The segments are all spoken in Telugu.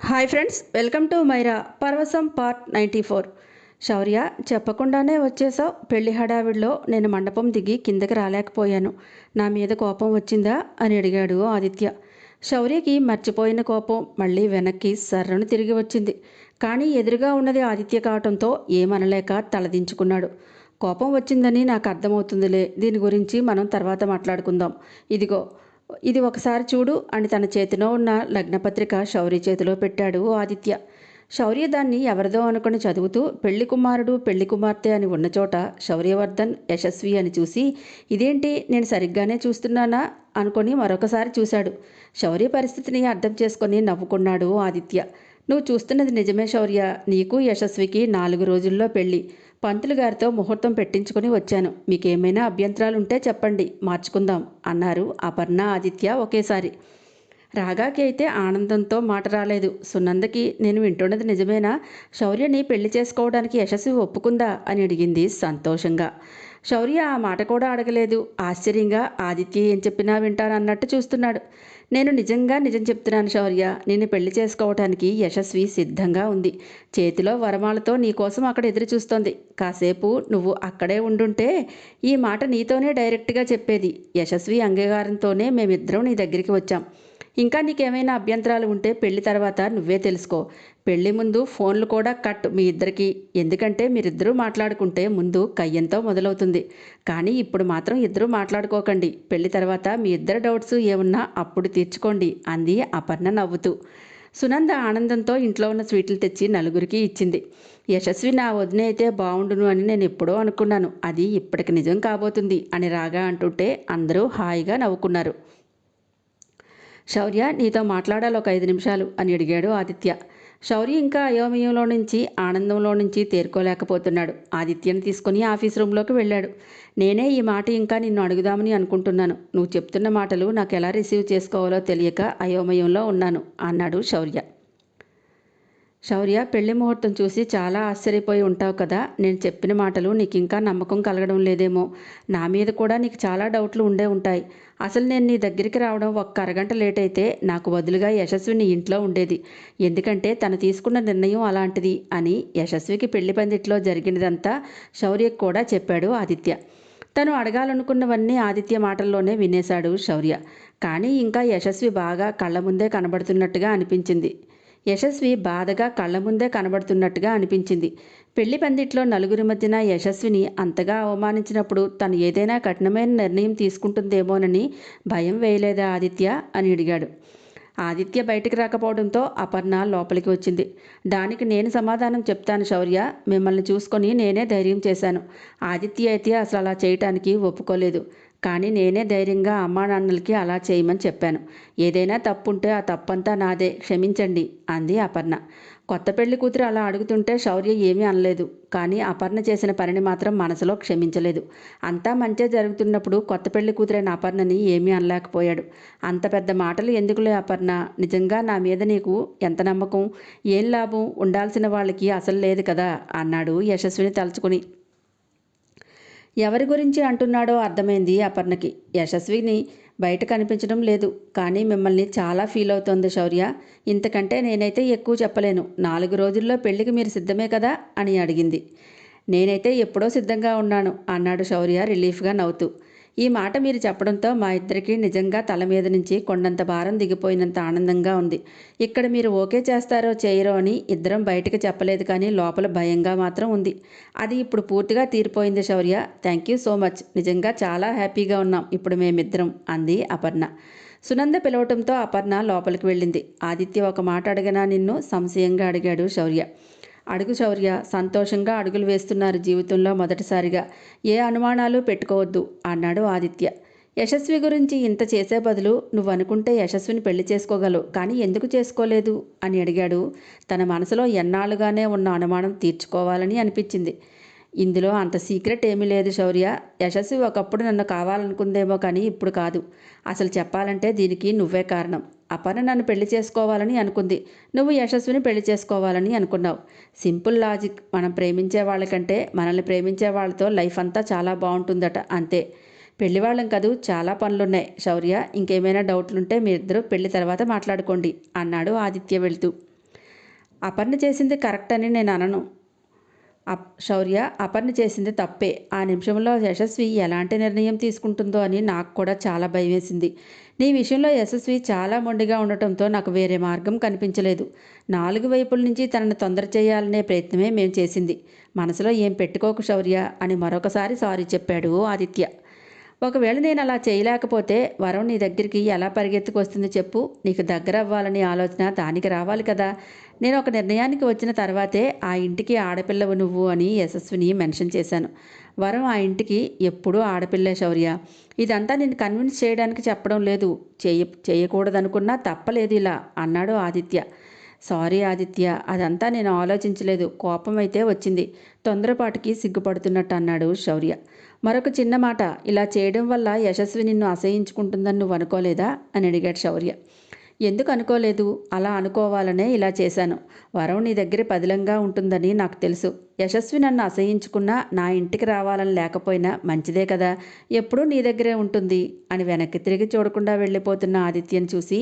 హాయ్ ఫ్రెండ్స్ వెల్కమ్ టు మైరా పర్వసం పార్ట్ నైంటీ ఫోర్. శౌర్య చెప్పకుండానే వచ్చేసావు పెళ్ళి హడావిడిలో నేను మండపం దిగి కిందకి రాలేకపోయాను. నా మీద కోపం వచ్చిందా అని అడిగాడు ఆదిత్య. శౌర్యకి మర్చిపోయిన కోపం మళ్ళీ వెనక్కి సర్రను తిరిగి వచ్చింది. కానీ ఎదురుగా ఉన్నది ఆదిత్య కావటంతో ఏమనలేక తలదించుకున్నాడు. కోపం వచ్చిందని నాకు అర్థమవుతుందిలే దీని గురించి మనం తర్వాత మాట్లాడుకుందాం. ఇదిగో ఇది ఒకసారి చూడు అని తన చేతిలో ఉన్న లగ్నపత్రిక శౌర్య చేతిలో పెట్టాడు ఆదిత్య. శౌర్య దాన్ని ఎవరిదో అనుకుని చదువుతూ పెళ్ళి కుమారుడు పెళ్ళి కుమార్తె అని ఉన్న చోట శౌర్యవర్ధన్ యశస్వి అని చూసి ఇదేంటి నేను సరిగ్గానే చూస్తున్నానా? అనుకొని మరొకసారి చూశాడు. శౌర్య పరిస్థితిని అర్థం చేసుకొని నవ్వుకున్నాడు ఆదిత్య. నువ్వు చూస్తున్నది నిజమే శౌర్య. నీకు యశస్వికి నాలుగు రోజుల్లో పెళ్ళి పంతులు గారితో ముహూర్తం పెట్టించుకుని వచ్చాను. మీకేమైనా అభ్యంతరాలు ఉంటే చెప్పండి మార్చుకుందాం అన్నారు అపర్ణ ఆదిత్య ఒకేసారి. రాగాకి అయితే ఆనందంతో మాట రాలేదు. సునందకి నేను వింటున్నది నిజమేనా? శౌర్యని పెళ్ళి చేసుకోవడానికి యశస్వి ఒప్పుకుందా? అని అడిగింది సంతోషంగా. శౌర్య ఆ మాట కూడా అడగలేదు. ఆశ్చర్యంగా ఆదిత్య ఏం చెప్పినా వింటానన్నట్టు చూస్తున్నాడు. నేను నిజంగా నిజం చెప్తున్నాను శౌర్య. నేను పెళ్ళి చేసుకోవటానికి యశస్వి సిద్ధంగా ఉంది. చేతిలో వరమాలతో నీకోసం అక్కడ ఎదురు చూస్తోంది. కాసేపు నువ్వు అక్కడే ఉండుంటే ఈ మాట నీతోనే డైరెక్ట్గా చెప్పేది. యశస్వి అంగీకారంతోనే మేమిద్దరం నీ దగ్గరికి వచ్చాం. ఇంకా నీకేమైనా అభ్యంతరాలు ఉంటే పెళ్ళి తర్వాత నువ్వే తెలుసుకో. పెళ్ళి ముందు ఫోన్లు కూడా కట్ మీ ఇద్దరికి. ఎందుకంటే మీరిద్దరూ మాట్లాడుకుంటే ముందు కయ్యంతో మొదలవుతుంది. కానీ ఇప్పుడు మాత్రం ఇద్దరూ మాట్లాడుకోకండి. పెళ్ళి తర్వాత మీ ఇద్దరు డౌట్స్ ఏమున్నా అప్పుడు తీర్చుకోండి అంది అపర్ణ నవ్వుతూ. సునంద ఆనందంతో ఇంట్లో ఉన్న స్వీట్లు తెచ్చి నలుగురికి ఇచ్చింది. యశస్వి నా వదిన అయితే బాగుండును అని నేను ఎప్పుడో అనుకున్నాను. అది ఇప్పటికి నిజం కాబోతుంది అని రాగా అంటుంటే అందరూ హాయిగా నవ్వుకున్నారు. శౌర్య నీతో మాట్లాడాలి ఒక ఐదు నిమిషాలు అని అడిగాడు ఆదిత్య. శౌర్య ఇంకా అయోమయంలో నుంచి ఆనందంలో నుంచి తేరుకోలేకపోతున్నాడు. ఆదిత్యను తీసుకుని ఆఫీస్ రూమ్లోకి వెళ్ళాడు. నేనే ఈ మాట ఇంకా నిన్ను అడుగుదామని అనుకుంటున్నాను. నువ్వు చెప్తున్న మాటలు నాకు ఎలా రిసీవ్ చేసుకోవాలో తెలియక అయోమయంలో ఉన్నాను అన్నాడు శౌర్య. శౌర్య పెళ్ళి ముహూర్తం చూసి చాలా ఆశ్చర్యపోయి ఉంటావు కదా. నేను చెప్పిన మాటలు నీకు ఇంకా నమ్మకం కలగడం లేదేమో. నా మీద కూడా నీకు చాలా డౌట్లు ఉండే ఉంటాయి. అసలు నేను నీ దగ్గరికి రావడం ఒక్క అరగంట లేట్ అయితే నాకు బదులుగా యశస్విని ఇంట్లో ఉండేది. ఎందుకంటే తను తీసుకున్న నిర్ణయం అలాంటిది అని యశస్వికి పెళ్ళి పందిట్లో జరిగినదంతా శౌర్యకు కూడా చెప్పాడు ఆదిత్య. తను అడగాలనుకున్నవన్నీ ఆదిత్య మాటల్లోనే వినేశాడు శౌర్య. కానీ ఇంకా యశస్వి బాగా కళ్ళ ముందే కనబడుతున్నట్టుగా అనిపించింది. యశస్వి బాధగా కళ్ళ ముందే కనబడుతున్నట్టుగా అనిపించింది. పెళ్ళి పందిట్లో నలుగురి మధ్యన యశస్విని అంతగా అవమానించినప్పుడు తను ఏదైనా కఠినమైన నిర్ణయం తీసుకుంటుందేమోనని భయం వేయలేదా ఆదిత్య అని అడిగాడు. ఆదిత్య బయటికి రాకపోవడంతో అపర్ణ లోపలికి వచ్చింది. దానికి నేను సమాధానం చెప్తాను శౌర్య. మిమ్మల్ని చూసుకొని నేనే ధైర్యం చేశాను. ఆదిత్య అయితే అసలు అలా చేయటానికి ఒప్పుకోలేదు. కానీ నేనే ధైర్యంగా అమ్మా నాన్నలకి అలా చేయమని చెప్పాను. ఏదైనా తప్పుంటే ఆ తప్పంతా నాదే క్షమించండి అంది అపర్ణ. కొత్త పెళ్ళి కూతురు అలా అడుగుతుంటే శౌర్య ఏమీ అనలేదు. కానీ అపర్ణ చేసిన పనిని మాత్రం మనసులో క్షమించలేదు. అంతా మంచిగా జరుగుతున్నప్పుడు కొత్త పెళ్ళి కూతురైన అపర్ణని ఏమీ అనలేకపోయాడు. అంత పెద్ద మాటలు ఎందుకులే అపర్ణ? నిజంగా నా మీద నీకు ఎంత నమ్మకం? ఏం లాభం? ఉండాల్సిన వాళ్ళకి అసలు లేదు కదా అన్నాడు యశస్విని తలుచుకుని. ఎవరి గురించి అంటున్నాడో అర్థమైంది అపర్ణకి. యశస్విని బయట కనిపించడం లేదు. కానీ మిమ్మల్ని చాలా ఫీల్ అవుతోంది శౌర్య. ఇంతకంటే నేనైతే ఎక్కువ చెప్పలేను. నాలుగు రోజుల్లో పెళ్ళికి మీరు సిద్ధమే కదా? అని అడిగింది. నేనైతే ఎప్పుడో సిద్ధంగా ఉన్నాను అన్నాడు శౌర్య రిలీఫ్గా నవ్వుతూ. ఈ మాట మీరు చెప్పడంతో మా ఇద్దరికి నిజంగా తల మీద నుంచి కొండంత భారం దిగిపోయినంత ఆనందంగా ఉంది. ఇక్కడ మీరు ఓకే చేస్తారో చేయరో అని ఇద్దరం బయటకు చెప్పలేదు కానీ లోపల భయంగా మాత్రం ఉంది. అది ఇప్పుడు పూర్తిగా తీరిపోయింది Shaurya. Thank you so much. నిజంగా చాలా హ్యాపీగా ఉన్నాం. ఇప్పుడు మేమిద్దరం అంది అపర్ణ. సునంద పిలవటంతో అపర్ణ లోపలికి వెళ్ళింది. ఆదిత్య ఒక మాట అడగనా నిన్ను సంశయంగా అడిగాడు శౌర్య. అడుగు శౌర్య సంతోషంగా అడుగులు వేస్తున్నారు జీవితంలో మొదటిసారిగా. ఏ అనుమానాలు పెట్టుకోవద్దు అన్నాడు ఆదిత్య. యశస్వి గురించి ఇంత చేసే బదులు నువ్వు అనుకుంటే యశస్విని పెళ్ళి చేసుకోగలవు కానీ ఎందుకు చేసుకోలేదు? అని అడిగాడు. తన మనసులో ఎన్నాళ్ళుగానే ఉన్న అనుమానం తీర్చుకోవాలని అనిపించింది. ఇందులో అంత సీక్రెట్ ఏమీ లేదు శౌర్య. యశస్వి ఒకప్పుడు నన్ను కావాలనుకుందేమో కానీ ఇప్పుడు కాదు. అసలు చెప్పాలంటే దీనికి నువ్వే కారణం. అపర్ణ నన్ను పెళ్ళి చేసుకోవాలని అనుకుంది. నువ్వు యశస్విని పెళ్ళి చేసుకోవాలని అనుకున్నావు. Simple logic. మనం ప్రేమించే వాళ్ళకంటే మనల్ని ప్రేమించే వాళ్ళతో లైఫ్ అంతా చాలా బాగుంటుందట అంతే. పెళ్ళివాళ్ళం కదూ చాలా పనులున్నాయి. శౌర్య ఇంకేమైనా డౌట్లుంటే మీరిద్దరూ పెళ్ళి తర్వాత మాట్లాడుకోండి అన్నాడు ఆదిత్య వెళ్తూ. అపర్ణ చేసింది కరెక్ట్ అని నేను అనను. శౌర్య అపర్ణ చేసింది తప్పే. ఆ నిమిషంలో యశస్వి ఎలాంటి నిర్ణయం తీసుకుంటుందో అని నాకు కూడా చాలా భయం వేసింది నీ విషయంలో యశస్వి చాలా మొండిగా ఉండటంతో నాకు వేరే మార్గం కనిపించలేదు. నాలుగు వైపుల నుంచి తనను తొందర చేయాలనే ప్రయత్నమే మేము చేసింది. మనసులో ఏం పెట్టుకోకు శౌర్య అని మరొకసారి సారీ చెప్పాడు ఆదిత్య. ఒకవేళ నేను అలా చేయలేకపోతే వరం నీ దగ్గరికి ఎలా పరిగెత్తుకొస్తుందో చెప్పు. నీకు దగ్గర అవ్వాలనే ఆలోచన దానికి రావాలి కదా. నేను ఒక నిర్ణయానికి వచ్చిన తర్వాతే ఆ ఇంటికి ఆడపిల్లవు నువ్వు అని యశస్విని మెన్షన్ చేశాను. వరం ఆ ఇంటికి ఎప్పుడూ ఆడపిల్లే శౌర్య. ఇదంతా నేను కన్విన్స్ చేయడానికి చెప్పడం లేదు. చేయ చేయకూడదనుకున్నా తప్పలేదు ఇలా అన్నాడు ఆదిత్య. సారీ ఆదిత్య అదంతా నేను ఆలోచించలేదు. కోపం అయితే వచ్చింది. తొందరపాటుకి సిగ్గుపడుతున్నట్టు అన్నాడు శౌర్య. మరొక చిన్న మాట ఇలా చేయడం వల్ల యశస్వి నిన్ను అసహించుకుంటుందని నువ్వు అనుకోలేదా? అని అడిగాడు శౌర్య. ఎందుకు అనుకోలేదు? అలా అనుకోవాలనే ఇలా చేశాను. వరం నీ దగ్గర పదిలంగా ఉంటుందని నాకు తెలుసు. యశస్వి నన్ను అసహించుకున్నా నా ఇంటికి రావాలని లేకపోయినా మంచిదే కదా. ఎప్పుడూ నీ దగ్గరే ఉంటుంది అని వెనక్కి తిరిగి చూడకుండా వెళ్ళిపోతున్న ఆదిత్యను చూసి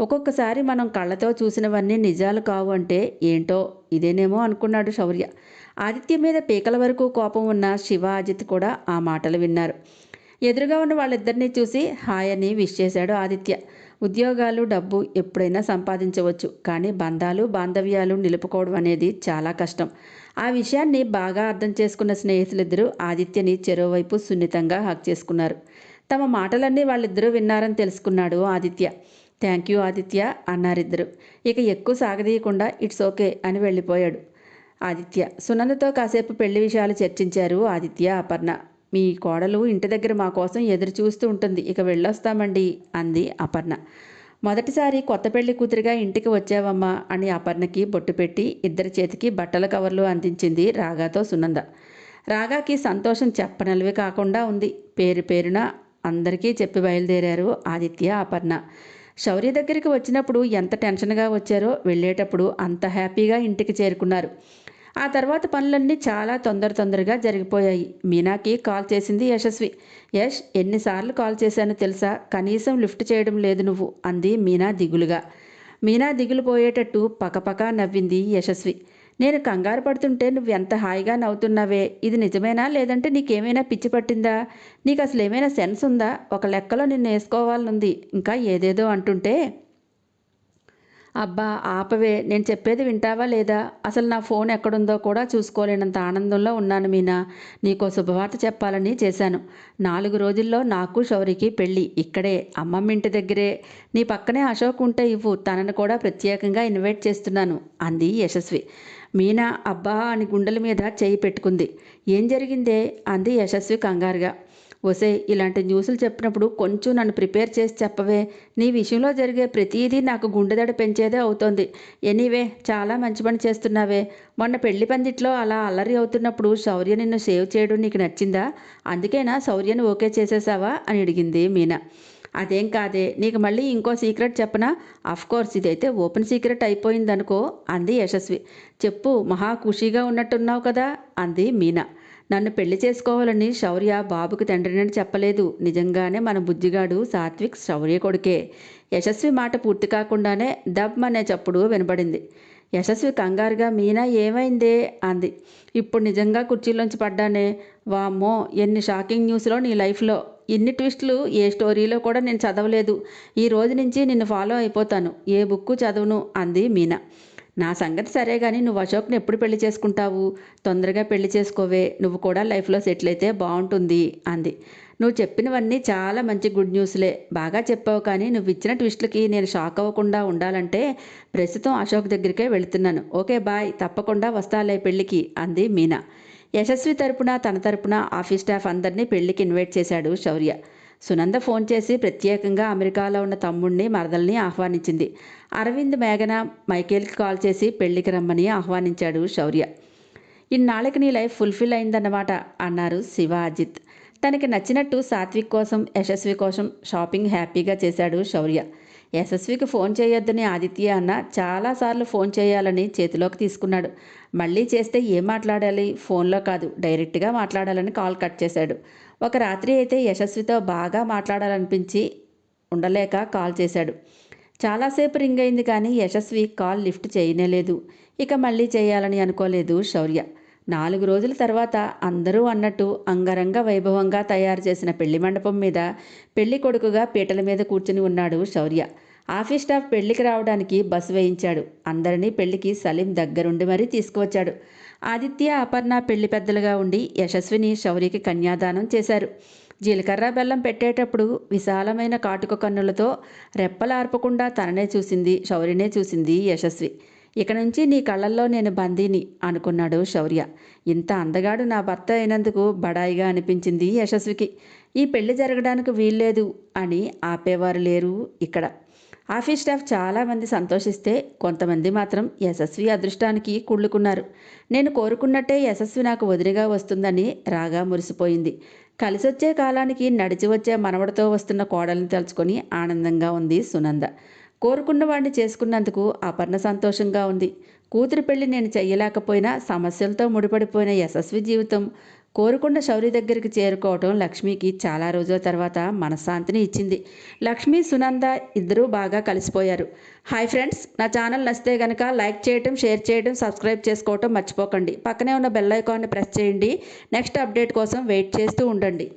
ఒక్కొక్కసారి మనం కళ్ళతో చూసినవన్నీ నిజాలు కావు అంటే ఏంటో ఇదేనేమో అనుకున్నాడు శౌర్య. ఆదిత్య మీద పీకల వరకు కోపం ఉన్న శివ అజిత్ కూడా ఆ మాటలు విన్నారు. ఎదురుగా ఉన్న వాళ్ళిద్దరినీ చూసి హాయ్ అని విష్ చేశాడు ఆదిత్య. ఉద్యోగాలు డబ్బు ఎప్పుడైనా సంపాదించవచ్చు కానీ బంధాలు బాంధవ్యాలు నిలుపుకోవడం అనేది చాలా కష్టం. ఆ విషయాన్ని బాగా అర్థం చేసుకున్న స్నేహితులిద్దరూ ఆదిత్యని చెరోవైపు సున్నితంగా హక్ చేసుకున్నారు. తమ మాటలన్నీ వాళ్ళిద్దరూ విన్నారని తెలుసుకున్నాడు ఆదిత్య. థ్యాంక్ యూ ఆదిత్య అన్నారిద్దరు. ఇక ఎక్కువ సాగదీయకుండా ఇట్స్ ఓకే అని వెళ్ళిపోయాడు ఆదిత్య. సునందతో కాసేపు పెళ్ళి విషయాలు చర్చించారు ఆదిత్య అపర్ణ. మీ కోడలు ఇంటి దగ్గర మా కోసం ఎదురు చూస్తూ ఉంటుంది. ఇక వెళ్ళొస్తామండి అంది అపర్ణ. మొదటిసారి కొత్త పెళ్ళి కూతురిగా ఇంటికి వచ్చావమ్మా అని అపర్ణకి బొట్టు పెట్టి ఇద్దరి చేతికి బట్టల కవర్లు అందించింది రాగాతో సునంద. రాగాకి సంతోషం చెప్పనలివి కాకుండా ఉంది. పేరు పేరున అందరికీ చెప్పి బయలుదేరారు ఆదిత్య అపర్ణ. శౌర్య దగ్గరికి వచ్చినప్పుడు ఎంత టెన్షన్గా వచ్చారో వెళ్ళేటప్పుడు అంత హ్యాపీగా ఇంటికి చేరుకున్నారు. ఆ తర్వాత పనులన్నీ చాలా తొందర తొందరగా జరిగిపోయాయి. మీనాకి కాల్ చేసింది యశస్వి. యష్ ఎన్నిసార్లు కాల్ చేశానో తెలుసా? కనీసం లిఫ్ట్ చేయడం లేదు నువ్వు అంది మీనా దిగులుగా. మీనా దిగులు పోయేటట్టు పకపక నవ్వింది యశస్వి. నేను కంగారు పడుతుంటే నువ్వు ఎంత హాయిగా నవ్వుతున్నావే? ఇది నిజమేనా? లేదంటే నీకేమైనా పిచ్చి పట్టిందా? నీకు అసలు ఏమైనా సెన్స్ ఉందా? ఒక లెక్కలో నిన్ను వేసుకోవాలనుంది. ఇంకా ఏదేదో అంటుంటే అబ్బా ఆపవే. నేను చెప్పేది వింటావా లేదా? అసలు నా ఫోన్ ఎక్కడుందో కూడా చూసుకోలేనంత ఆనందంలో ఉన్నాను మీనా. నీకో శుభవార్త చెప్పాలని చేశాను. నాలుగు రోజుల్లో నాకు శౌరికి పెళ్ళి. ఇక్కడే. అమ్మమ్మ ఇంటి దగ్గరే. నీ పక్కనే అశోక్ ఉంటే ఇవ్వు. తనను కూడా ప్రత్యేకంగా ఇన్వైట్ చేస్తున్నాను అంది యశస్వి. మీనా అబ్బా అని గుండెల మీద చేయి పెట్టుకుంది. ఏం జరిగిందే? అంది యశస్వి కంగారుగా. ఒసే ఇలాంటి న్యూస్లు చెప్పినప్పుడు కొంచెం నన్ను ప్రిపేర్ చేసి చెప్పవే. నీ విషయంలో జరిగే ప్రతిదీ నాకు గుండెదడ పెంచేదే అవుతోంది. ఎనీవే చాలా మంచి పని చేస్తున్నావే. మొన్న పెళ్ళి పందిట్లో అలా అల్లరి అవుతున్నప్పుడు శౌర్య నిన్ను సేవ్ చేయడం నీకు నచ్చిందా? అందుకేనా శౌర్యను ఓకే చేసేసావా? అని అడిగింది మీనా. అదేం కాదే నీకు మళ్ళీ ఇంకో సీక్రెట్ చెప్పనా? కోర్స్ ఇదైతే ఓపెన్ సీక్రెట్ అయిపోయిందనుకో అంది యశస్వి. చెప్పు మహా ఖుషీగా ఉన్నట్టున్నావు కదా అంది మీనా. నన్ను పెళ్ళి చేసుకోవాలని శౌర్య బాబుకి తండ్రినని చెప్పలేదు. నిజంగానే మన బుజ్జిగాడు సాత్విక్ శౌర్య కొడుకే. యశస్వి మాట పూర్తి కాకుండానే దబ్ అనే చప్పుడు వినబడింది. యశస్వి కంగారుగా మీనా ఏమైందే? అంది. ఇప్పుడు నిజంగా కుర్చీలోంచి పడ్డానే? వామ్మో ఎన్ని షాకింగ్ న్యూస్లో నీ లైఫ్లో. ఇన్ని ట్విస్టులు ఏ స్టోరీలో కూడా నేను చదవలేదు. ఈ రోజు నుంచి నిన్ను ఫాలో అయిపోతాను. ఏ బుక్కు చదవను? అంది మీనా. నా సంగతి సరే కానీ నువ్వు అశోక్ని ఎప్పుడు పెళ్ళి చేసుకుంటావు? తొందరగా పెళ్ళి చేసుకోవే. నువ్వు కూడా లైఫ్లో సెటిల్ అయితే బాగుంటుంది అంది. నువ్వు చెప్పినవన్నీ చాలా మంచి గుడ్ న్యూస్లే. బాగా చెప్పావు కానీ నువ్వు ఇచ్చిన ట్విస్ట్లకి నేను షాక్ అవ్వకుండా ఉండాలంటే ప్రస్తుతం అశోక్ దగ్గరికే వెళుతున్నాను. Okay bye. తప్పకుండా వస్తాలే పెళ్ళికి అంది మీనా. యశస్వి తరపున తన తరపున ఆఫీస్ స్టాఫ్ అందరినీ పెళ్ళికి ఇన్వైట్ చేశాడు శౌర్య. సునంద ఫోన్ చేసి ప్రత్యేకంగా అమెరికాలో ఉన్న తమ్ముడిని మరదల్ని ఆహ్వానించింది. అరవింద్ మేఘన మైకేల్కి కాల్ చేసి పెళ్ళికి రమ్మని ఆహ్వానించాడు శౌర్య. ఇన్నాళ్ళకి నీ లైఫ్ ఫుల్ఫిల్ అయిందన్నమాట అన్నారు శివ అజిత్. తనకి నచ్చినట్టు సాత్విక్ కోసం యశస్వి కోసం షాపింగ్ హ్యాపీగా చేశాడు శౌర్య. యశస్వికి ఫోన్ చేయొద్దని ఆదిత్య అన్న చాలాసార్లు ఫోన్ చేయాలని చేతిలోకి తీసుకున్నాడు. మళ్ళీ చేస్తే ఏం మాట్లాడాలి? ఫోన్లో కాదు డైరెక్ట్గా మాట్లాడాలని కాల్ కట్ చేశాడు. ఒక రాత్రి అయితే యశస్వితో బాగా మాట్లాడాలనిపించి ఉండలేక కాల్ చేశాడు. చాలాసేపు రింగ్ అయింది కానీ యశస్వి కాల్ లిఫ్ట్ చేయనేలేదు ఇక మళ్ళీ చేయాలని అనుకోలేదు శౌర్య. నాలుగు రోజుల తర్వాత అందరూ అన్నట్టు అంగరంగ వైభవంగా తయారు చేసిన పెళ్ళి మండపం మీద పెళ్ళి కొడుకుగా పీటల మీద కూర్చుని ఉన్నాడు శౌర్య. ఆఫీస్ స్టాఫ్ పెళ్ళికి రావడానికి బస్సు వేయించాడు. అందరినీ పెళ్ళికి సలీం దగ్గరుండి మరీ తీసుకువచ్చాడు. ఆదిత్య అపర్ణ పెళ్ళి పెద్దలుగా ఉండి యశస్విని శౌర్యకి కన్యాదానం చేశారు. జీలకర్ర బెల్లం పెట్టేటప్పుడు విశాలమైన కాటుక కన్నులతో రెప్పలార్పకుండా తననే చూసింది శౌర్యనే చూసింది యశస్వి. ఇక నుంచి నీ కళ్ళల్లో నేను బందీని అనుకున్నాడు శౌర్య. ఇంత అందగాడు నా భర్త అయినందుకు బడాయిగా అనిపించింది యశస్వికి. ఈ పెళ్ళి జరగడానికి వీల్లేదు అని ఆపేవారు లేరు ఇక్కడ. ఆఫీస్ స్టాఫ్ చాలామంది సంతోషిస్తే కొంతమంది మాత్రం యశస్వి అదృష్టానికి కుళ్ళుకున్నారు. నేను కోరుకున్నట్టే యశస్వి నాకు వదిలిగా వస్తుందని రాగా మురిసిపోయింది. కలిసొచ్చే కాలానికి నడిచి వచ్చే మనవడితో వస్తున్న కోడల్ని తలుచుకొని ఆనందంగా ఉంది సునంద. కోరుకున్న వాడిని చేసుకున్నందుకు అపర్ణ సంతోషంగా ఉంది. కూతురు పెళ్ళి నేను చెయ్యలేకపోయినా సమస్యలతో ముడిపడిపోయిన యశస్వి జీవితం కోరుకున్న శౌరి దగ్గరికి చేరుకోవటం లక్ష్మికి చాలా రోజుల తర్వాత మనశ్శాంతిని ఇచ్చింది. లక్ష్మి సునంద ఇద్దరూ బాగా కలిసిపోయారు. హాయ్ ఫ్రెండ్స్ నా ఛానల్ నచ్చితే కనుక లైక్ చేయటం షేర్ చేయటం సబ్స్క్రైబ్ చేసుకోవటం మర్చిపోకండి. పక్కనే ఉన్న బెల్ ఐకాన్ని ప్రెస్ చేయండి. నెక్స్ట్ అప్డేట్ కోసం వెయిట్ చేస్తూ ఉండండి.